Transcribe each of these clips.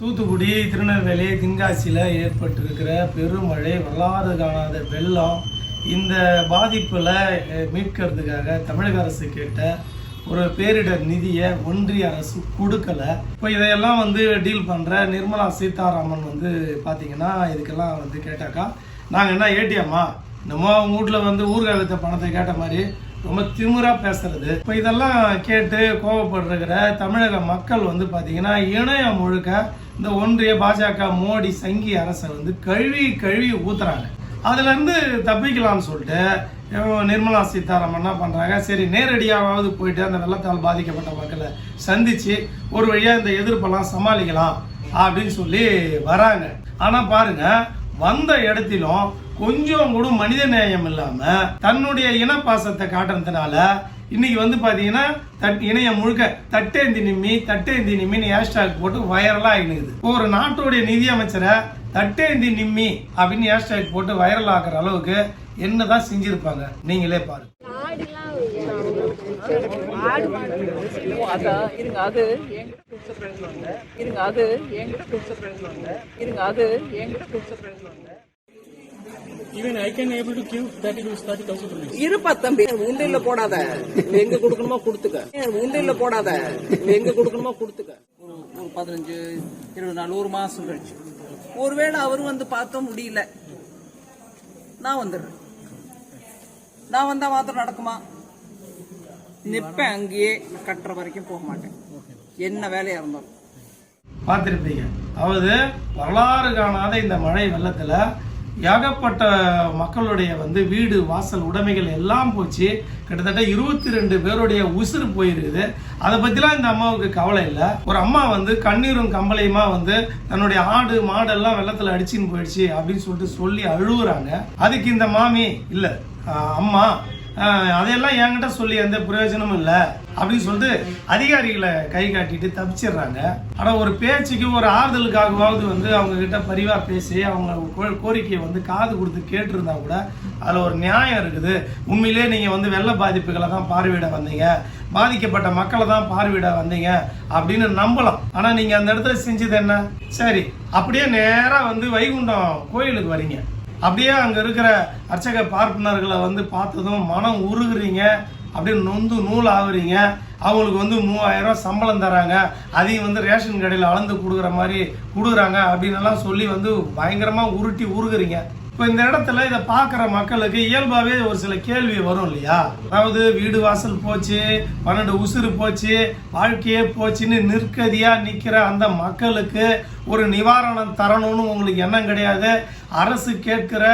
தூத்துக்குடி திருநெல்வேலி தென்காசியில் ஏற்பட்டிருக்கிற பெருமழை வரலாறு காணாத வெள்ளம் இந்த பாதிப்பில் மீட்கிறதுக்காக தமிழக அரசு கேட்ட ஒரு பேரிடர் நிதியை ஒன்றிய அரசு கொடுக்கலை. இப்போ இதையெல்லாம் வந்து டீல் பண்ணுற நிர்மலா சீதாராமன் வந்து பார்த்தீங்கன்னா இதுக்கெல்லாம் வந்து கேட்டாக்கா நாங்கள் என்ன ஏடிஎம்மா? நம்ம வீட்டில் வந்து ஊர்காலத்தை பணத்தை கேட்ட மாதிரி ரொம்ப திமுறாக பேசுறது. இப்போ இதெல்லாம் கேட்டு கோவப்படுற தமிழக மக்கள் வந்து பார்த்தீங்கன்னா இணையம் முழுக்க இந்த ஒன்றிய பாஜக மோடி சங்கி அரசை வந்து கழுவி கழுவி ஊத்துறாங்க. அதுலேருந்து தப்பிக்கலாம்னு சொல்லிட்டு நிர்மலா சீதாராமன் என்ன பண்ணுறாங்க சரி நேரடியாவது போயிட்டு அந்த வெள்ளத்தால் பாதிக்கப்பட்ட மக்களை சந்தித்து ஒரு வழியாக இந்த எதிர்ப்பெல்லாம் சமாளிக்கலாம் அப்படின்னு சொல்லி வராங்க. ஆனால் பாருங்க வந்த இடத்திலும் கொஞ்சம் கூட மனித நேயம் இல்லாம தன்னுடைய இனப்பாசத்தை காட்டுறதுனால இன்னைக்கு வந்து பாத்தீங்கன்னா தட் இணையம் முழுக்க தட்டேந்தி நிம்மி தட்டேந்தி நிம்மின்னு ஹேஷ்டாக் போட்டு வைரலா ஆகினுது ஒரு நாட்டுடைய நிதி அமைச்சரை தட்டேந்தி நிம்மி அப்படின்னு ஹேஷ்டாக் போட்டு வைரல் ஆகிற அளவுக்கு என்னதான் செஞ்சிருப்பாங்க? நீங்களே பாருங்க. இருங்க அது இருங்க அது என்கிட்ட இருங்க அது என்கிட்ட இருப்பா தம்பி. உண்டியல்ல போடாத. எங்க கொடுக்கணுமோ கொடுத்துக்க. உண்டியல்ல போடாத. எங்க கொடுக்கணுமோ கொடுத்துக்க. ஒரு பதினஞ்சு இருபது நாள் ஒரு மாசம் கழிச்சு. ஒருவேளை அவர் வந்து பார்க்க முடியல. நான் வந்துடுறேன். நான் வந்தா மாத்திரம் நடக்குமா? நிப்பேன் அங்கேயே. கட்டுற வரைக்கும் போக மாட்டேன். என்ன வேலையா இருந்தாலும். பார்த்துருப்பீங்க. அதாவது வரலாறு காணாத இந்த மழை வெள்ளத்துல ஏகப்பட்ட மக்களுடைய வந்து வீடு வாசல் உடைமைகள் எல்லாம் போச்சு. கிட்டத்தட்ட இருபத்தி ரெண்டு பேருடைய உசுறு போயிருக்குது. அதை பற்றிலாம் இந்த அம்மாவுக்கு கவலை இல்லை. ஒரு அம்மா வந்து கண்ணீரும் கம்பளையுமா வந்து தன்னுடைய ஆடு மாடெல்லாம் வெள்ளத்தில் அடிச்சின்னு போயிடுச்சு அப்படின்னு சொல்லிட்டு சொல்லி அழுகுறாங்க. அதுக்கு இந்த மாமி இல்லை அம்மா அதையெல்லாம் என்கிட்ட சொல்லி எந்த பிரயோஜனமும் இல்லை. அப்படின்னு சொல்லிட்டு அதிகாரிகளை கை காட்டிட்டு தப்பிச்சிடுறாங்க. ஆனால் ஒரு பேச்சுக்கு ஒரு ஆறுதலுக்காகவாவது வந்து அவங்க கிட்ட பேசி அவங்க கோ- கோரிக்கையை வந்து காது கொடுத்து கேட்டிருந்தா கூட அதில் ஒரு நியாயம் இருக்குது. உண்மையிலேயே நீங்கள் வந்து வெள்ள பாதிப்புகளை தான் பார்வையிட வந்தீங்க. பாதிக்கப்பட்ட மக்களை தான் பார்வையிட வந்தீங்க அப்படின்னு நம்பலாம். ஆனால் நீங்கள் அந்த இடத்துல செஞ்சது என்ன? சரி அப்படியே நேராக வந்து வைகுண்டம் கோயிலுக்கு வரீங்க. அப்படியே அங்கே இருக்கிற அர்ச்சக பார்ப்பனர்களை வந்து பார்த்ததும் மனம் உருகுறீங்க அப்படியே நொந்து நூல் ஆகுறீங்க. அவங்களுக்கு வந்து மூவாயிரம் சம்பளம் தராங்க. அதையும் வந்து ரேஷன் கடையில் அளந்து கொடுக்குற மாதிரி கொடுக்குறாங்க அப்படின்னு சொல்லி வந்து பயங்கரமாக உருட்டி உருகுறீங்க. இப்போ இந்த இடத்துல இதை பார்க்குற மக்களுக்கு இயல்பாகவே ஒரு சில கேள்வி வரும் இல்லையா? அதாவது வீடு வாசல் போச்சு பன்னெண்டு உசுறு போச்சு வாழ்க்கையே போச்சுன்னு நிற்கதியாக நிற்கிற அந்த மக்களுக்கு ஒரு நிவாரணம் தரணும்னு உங்களுக்கு எண்ணம் கிடையாது. அரசு கேட்கிற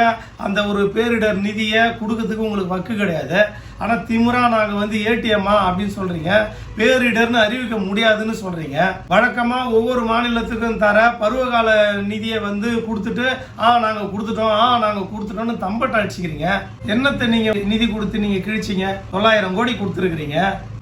அந்த ஒரு பேரிடர் நிதியை கொடுக்கறதுக்கு உங்களுக்கு வக்கு கிடையாது. ஆனால் திமுறா நாங்கள் வந்து ஏடிஎம்மா அப்படின்னு சொல்கிறீங்க பேரிடர்னு அறிவிக்க முடியாதுன்னு சொல்கிறீங்க வழக்கமாக ஒவ்வொரு மாநிலத்துக்கும் தர பருவகால நிதியை வந்து கொடுத்துட்டு ஆ நாங்கள் கொடுத்துட்டோம் ஆ நாங்கள் கொடுத்துட்டோம்னு தம்பட்ட அடிச்சுக்கிறீங்க. என்னத்தை நீங்கள் நிதி கொடுத்து நீங்கள் கிழிச்சிங்க? தொள்ளாயிரம் கோடி கொடுத்துருக்கிறீங்க.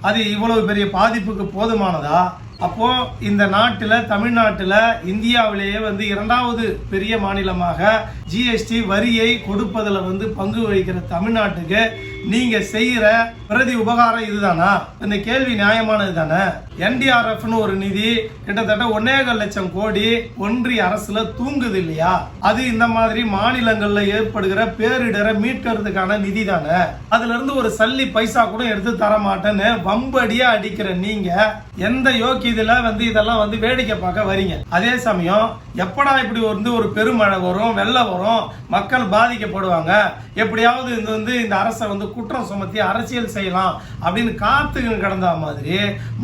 அது இவ்வளவு பெரிய பாதிப்புக்கு போதுமானதா? அப்போ இந்த நாட்டில் தமிழ்நாட்டில் இந்தியாவிலேயே வந்து இரண்டாவது பெரிய மாநிலமாக ஜிஎஸ்டி வரியை கொடுப்பதில் வந்து பங்கு வகிக்கிற தமிழ்நாட்டுக்கு நீங்க செய்யற பிரதி உபகாரம் இதுதானா? இந்த கேள்வி நியாயமானது தானே? என்டிஆர்எஃப்னு ஒரு நிதி கிட்டத்தட்ட ஒன்னேகால் லட்சம் கோடி ஒன்றிய அரசுல தூங்குது இல்லையா? அது இந்த மாதிரி மாநிலங்கள்ல ஏற்படுகிற பேரிடரை மீட்கிறதுக்கான நிதி தானே? அதுல இருந்து ஒரு சல்லி பைசா கூட எடுத்து தர மாட்டேன்னு வம்படியா அடிக்கிற நீங்க எந்த யோக்கியதுல வந்து இதெல்லாம் வந்து வேடிக்கை பார்க்க வரீங்க? அதே சமயம் எப்படா இப்படி வந்து ஒரு பெருமழை வரும் வெள்ளம் வரும் மக்கள் பாதிக்கப்படுவாங்க? எப்படியாவது இது வந்து இந்த அரசை வந்து குற்றம் சுமத்தி அரசியல் செய்யலாம் அப்படின்னு காத்துக்கிட்டு கிடந்த மாதிரி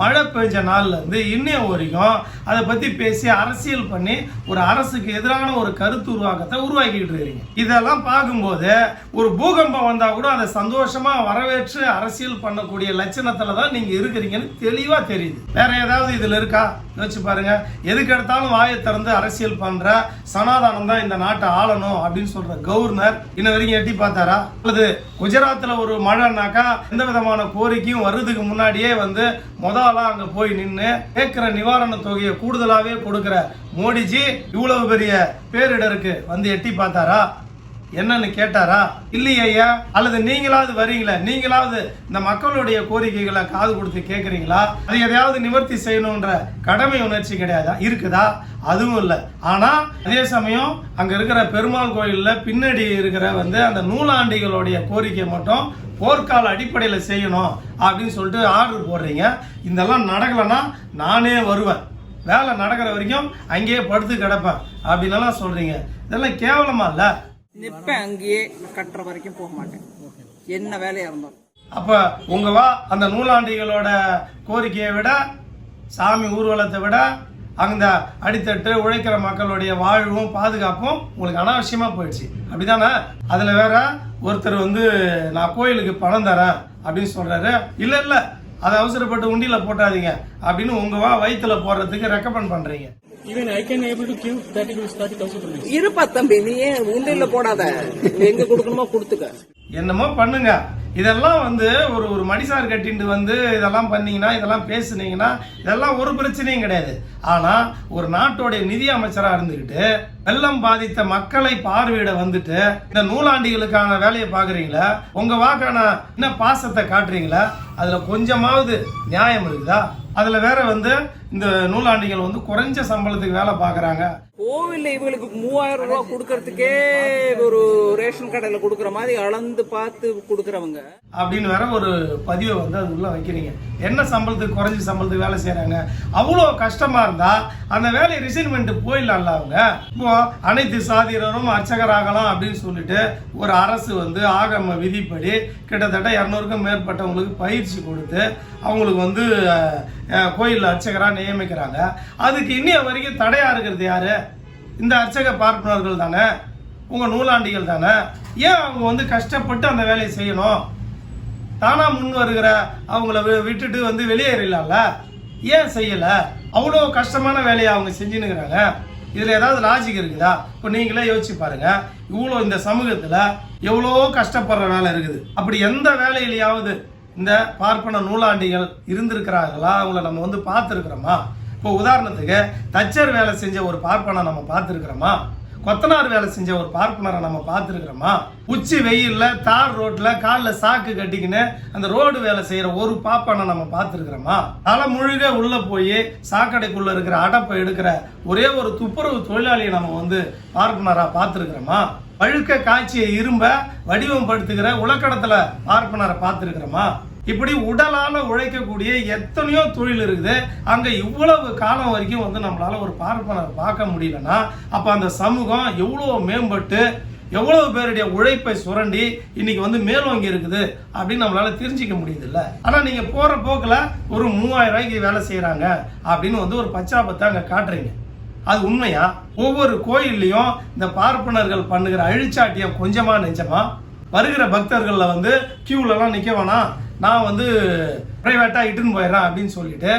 மழை பெஞ்ச நாள்லேருந்து இன்னைய வரைக்கும் அதை பற்றி பேசி அரசியல் பண்ணி ஒரு அரசுக்கு எதிரான ஒரு கருத்து உருவாக்கத்தை உருவாக்கிக்கிட்டு இருக்கிறீங்க. இதெல்லாம் பார்க்கும்போது ஒரு பூகம்பம் வந்தால் கூட அதை சந்தோஷமாக வரவேற்று அரசியல் பண்ணக்கூடிய லட்சணத்தில் தான் நீங்க இருக்கிறீங்கன்னு தெளிவா தெரியுது. வேற ஏதாவது இதுல இருக்கா? யோசிச்சு பாருங்க. எதுக்கு எடுத்தாலும் வாயை திறந்து அரசியல் பண்ற சனாதானம் தான் இந்த நாட்டை ஆளணும் அப்படின்னு சொல்ற கவர்னர் இன்ன வரைக்கும் எட்டி பார்த்தாரா? அல்லது குஜராத்தில் ஒரு மழைனாக்கா எந்த விதமான கோரிக்கையும் வர்றதுக்கு முன்னாடியே வந்து முதலா அங்க போய் நின்று கேட்கிற நிவாரண தொகையை கூடுதலாவே கொடுக்கிற மோடிஜி இவ்வளவு பெரிய பேரிடருக்கு வந்து எட்டி பார்த்தாரா? என்னன்னு கேட்டாரா? இல்லையே ஐயா அல்லது நீங்களாவது வரீங்களா நீங்களாவது இந்த மக்களுடைய கோரிக்கைகளை காது கொடுத்து கேட்குறீங்களா? அது எதையாவது நிவர்த்தி செய்யணுன்ற கடமை உணர்ச்சி கிடையாதா? இருக்குதா? அதுவும் இல்லை. ஆனால் அதே சமயம் அங்கே இருக்கிற பெருமாள் கோயிலில் பின்னாடி இருக்கிற வந்து அந்த நூலாண்டிகளுடைய கோரிக்கை மட்டும் போர்க்கால அடிப்படையில் செய்யணும் அப்படின்னு சொல்லிட்டு ஆர்டர் போடுறீங்க. இதெல்லாம் நடக்கலைன்னா நானே வருவேன். வேலை நடக்கிற வரைக்கும் அங்கேயே படுத்து கிடப்பேன். அப்படின்லாம் சொல்கிறீங்க இதெல்லாம் கேவலமா இல்லை. நிப்பேன் அங்கேயே கட்டுற வரைக்கும் போக மாட்டேன். என்ன வேலையா இருந்தாலும். அப்ப உங்க வா அந்த நூலாண்டிகளோட கோரிக்கையை விட சாமி ஊர்வலத்தை விட அந்த அடித்தட்டு உழைக்கிற மக்களுடைய வாழ்வும் பாதுகாப்பும் உங்களுக்கு அனாவசியமா போயிடுச்சு. அப்படிதானே? அதுல வேற ஒருத்தர் வந்து நான் கோயிலுக்கு பணம் தரேன் அப்படின்னு சொல்றாரு. இல்ல இல்ல அதை அவசரப்பட்டு உண்டியில போட்டாதீங்க அப்படின்னு உங்க வா வயிற்றுல போடுறதுக்கு ரெக்கமெண்ட் பண்றீங்க. இருப்பா தம்பி நீ ஏன் போடாத? எங்க கொடுக்கணுமோ கொடுத்துக்க. என்னமோ பண்ணுங்க. இதெல்லாம் வந்து ஒரு ஒரு மடிசார் கட்டிட்டு வந்து இதெல்லாம் பண்ணீங்கன்னா இதெல்லாம் பேசுனீங்கன்னா இதெல்லாம் ஒரு பிரச்சனையும் கிடையாது. ஆனா ஒரு நாட்டோடைய நிதி அமைச்சரா இருந்துகிட்டு வெள்ளம் பாதித்த மக்களை பார்வையிட வந்துட்டு இந்த நூலாண்டிகளுக்கான வேலையை பாக்குறீங்களா உங்க வாக்கான என்ன பாசத்தை காட்டுறீங்களா அதுல கொஞ்சமாவது நியாயம் இருக்குதா? அதுல வேற வந்து இந்த நூலாண்டிகள் வந்து குறைஞ்ச சம்பளத்துக்கு வேலை பாக்குறாங்க கோவில்ல இவங்களுக்கு மூவாயிரம் ரூபாய் கொடுக்கறதுக்கே ஒரு ரேஷன் கடையில கொடுக்கற மாதிரி அளந்து பார்த்து கொடுக்கறவங்க. அப்படின்னு வேற ஒரு பதிவை வந்து அது உள்ள வைக்கிறீங்க. என்ன சம்பளத்துக்கு குறைஞ்ச சம்பளத்துக்கு வேலை செய்றாங்க? அவ்வளோ கஷ்டமா இருந்தா அந்த வேலையை ரிசைன்மெண்ட் போயிடலாம்ல அவங்க? இப்போ அனைத்து சாதியினரும் அர்ச்சகராகலாம் அப்படின்னு சொல்லிட்டு ஒரு அரசு வந்து ஆகம விதிப்படி கிட்டத்தட்ட இரநூறுக்கும் மேற்பட்டவங்களுக்கு பயிற்சி கொடுத்து அவங்களுக்கு வந்து கோயில் அர்ச்சகரா நியமிக்கிறாங்க. அதுக்கு இன்னைய வரைக்கும் தடையாக இருக்கிறது யார்? இந்த அர்ச்சக பார்ப்பனர்கள் தானே? உங்கள் நூலாண்டிகள் தானே? ஏன் அவங்க வந்து கஷ்டப்பட்டு அந்த வேலையை செய்யணும்? தானாக முன் வருகிற அவங்கள வி- விட்டுட்டு வந்து வெளியேறலாம்ல? ஏன் செய்யலை? அவ்வளோ கஷ்டமான வேலையை அவங்க செஞ்சுனுங்கிறாங்க இதில் ஏதாவது லாஜிக் இருக்குதா? இப்போ நீங்களே யோசிச்சு பாருங்க. இவ்வளோ இந்த சமூகத்தில் எவ்வளோ கஷ்டப்படுற வேலை இருக்குது. அப்படி எந்த வேலையிலையாவது இந்த பார்ப்பன நூலாண்டிகள் இருந்திருக்கிறார்களா? அவங்கள நம்ம வந்து பார்த்துருக்குறோமா? இப்போ உதாரணத்துக்கு தச்சர் வேலை செஞ்ச ஒரு பார்ப்பனை நம்ம பார்த்துருக்குறோமா? கொத்தனார் வேலை செஞ்ச ஒரு பார்ப்பனரை நம்ம பார்த்துருக்குறோமா? உச்சி வெயில்ல தார் ரோட்டில் காலில் சாக்கு கட்டிக்கின்னு அந்த ரோடு வேலை செய்கிற ஒரு பாப்பனை நம்ம பார்த்துருக்குறோமா? தலை முழுக உள்ளே போய் சாக்கடைக்குள்ளே இருக்கிற அடப்பை எடுக்கிற ஒரே ஒரு துப்புரவு தொழிலாளியை நம்ம வந்து பார்ப்பனராக பார்த்துருக்குறோமா? பழுக்க காய்ச்சிய இரும்ப வடிவம் படுத்துகிற உலக்கடத்துல பார்ப்பனரை பார்த்துருக்குறோமா? இப்படி உடலால உழைக்கக்கூடிய எத்தனையோ தொழில் இருக்குது. அங்க இவ்வளவு காலம் வரைக்கும் வந்து நம்மளால ஒரு பார்ப்பனரை பார்க்க முடியலன்னா அப்ப அந்த சமூகம் எவ்வளவு மேம்பட்டு எவ்வளவு பேருடைய உழைப்பை சுரண்டி இன்னைக்கு வந்து மேலோங்கி இருக்குது அப்படின்னு நம்மளால தெரிஞ்சுக்க முடியுது இல்ல ஆனா நீங்க போற போக்குல ஒரு மூவாயிரம் ரூபாய்க்கு வேலை செய்யறாங்க அப்படின்னு வந்து ஒரு பச்சாபத்தை அங்க காட்டுறீங்க. அது உண்மையா? ஒவ்வொரு கோயில்லையும் இந்த பார்ப்பனர்கள் பண்ணுகிற அழிச்சாட்டியம் கொஞ்சமா நெஞ்சமா? வருகிற பக்தர்களில் வந்து கியூலலாம் நிற்க வேணாம். நான் வந்து ப்ரைவேட்டாக இட்டுன்னு போயிடுறேன் அப்படின்னு சொல்லிட்டு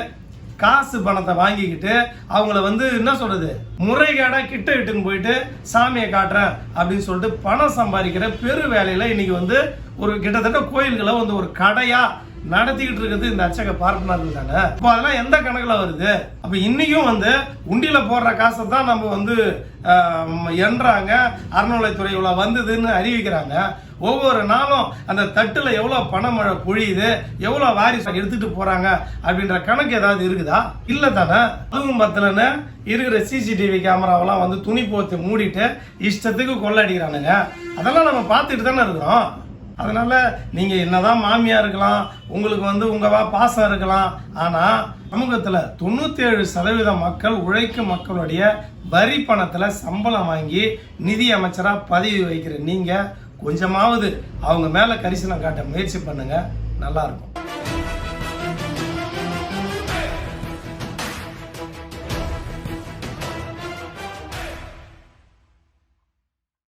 காசு பணத்தை வாங்கிக்கிட்டு அவங்கள வந்து என்ன சொல்கிறது முறைகேடாக கிட்ட இட்டுன்னு போயிட்டு சாமியை காட்டுறேன் அப்படின்னு சொல்லிட்டு பணம் சம்பாதிக்கிற பெரு வேலையில் இன்றைக்கி வந்து ஒரு கிட்டத்தட்ட கோயில்களை வந்து ஒரு கடையாக நடத்திக்கிட்டு இருக்கிறது இந்த அச்சக பார்ப்பனர்கள் தானே? இப்போ அதெல்லாம் எந்த கணக்கில் வருது? அப்போ இன்றைக்கும் வந்து உண்டியில் போடுற காசை தான் நம்ம வந்து என்றாங்க அறநிலைத்துறை இவ்வளோ வந்ததுன்னு அறிவிக்கிறாங்க. ஒவ்வொரு நாளும் அந்த தட்டில் எவ்வளோ பணமழை பொழியுது எவ்வளோ வாரிசு எடுத்துகிட்டு போகிறாங்க அப்படின்ற கணக்கு ஏதாவது இருக்குதா? இல்லை தானே? அதுவும் பத்தலன்னு இருக்கிற சிசிடிவி கேமராவெல்லாம் வந்து துணி போத்து மூடிட்டு இஷ்டத்துக்கு கொள்ளடிக்கிறானுங்க அதெல்லாம் நம்ம பார்த்துட்டு தானே இருக்கிறோம். அதனால் நீங்கள் என்னதான் மாமியாக இருக்கலாம் உங்களுக்கு வந்து உங்கவா பாசம் இருக்கலாம் ஆனால் சமூகத்தில் தொண்ணூற்றேழு சதவீத மக்கள் உழைக்கும் மக்களுடைய வரி பணத்தில் சம்பளம் வாங்கி நிதி அமைச்சராக பதவி வைக்கிற நீங்கள் கொஞ்சமாவது அவங்க மேலே கரிசனம் காட்ட முயற்சி பண்ணுங்கள் நல்லாயிருக்கும்